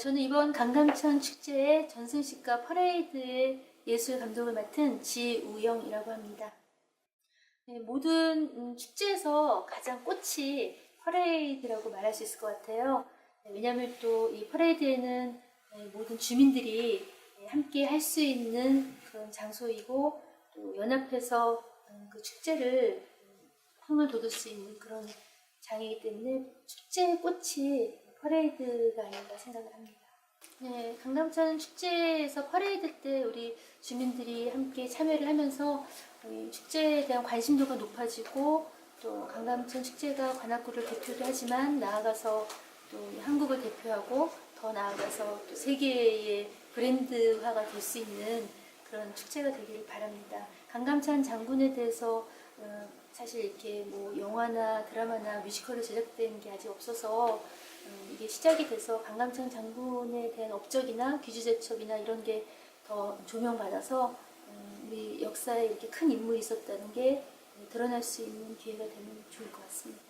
저는 이번 강감천 축제의 전승식과 퍼레이드의 예술 감독을 맡은 지우영이라고 합니다. 네, 모든 음, 축제에서 가장 꽃이 퍼레이드라고 말할 수 있을 것 같아요. 네, 왜냐하면 또 이 퍼레이드에는 네, 모든 주민들이 네, 함께 할 수 있는 그런 장소이고 또 연합해서 음, 그 축제를 음, 흥을 돋을 수 있는 그런 장이기 때문에 축제의 꽃이 퍼레이드가 아닌가 생각을 합니다. 네, 강남천 축제에서 퍼레이드 때 우리 주민들이 함께 참여를 하면서 이 축제에 대한 관심도가 높아지고 또 강남천 축제가 관악구를 대표도 하지만 나아가서 또 한국을 대표하고 더 나아가서 또 세계의 브랜드화가 될 수 있는 그런 축제가 되기를 바랍니다. 강감찬 장군에 대해서 어, 사실 이렇게 뭐 영화나 드라마나 뮤지컬이 제작된 게 아직 없어서 음, 이게 시작이 돼서 강감찬 장군에 대한 업적이나 귀주제첩이나 이런 게 더 조명받아서 음, 우리 역사에 이렇게 큰 인물이 있었다는 게 드러날 수 있는 기회가 되면 좋을 것 같습니다.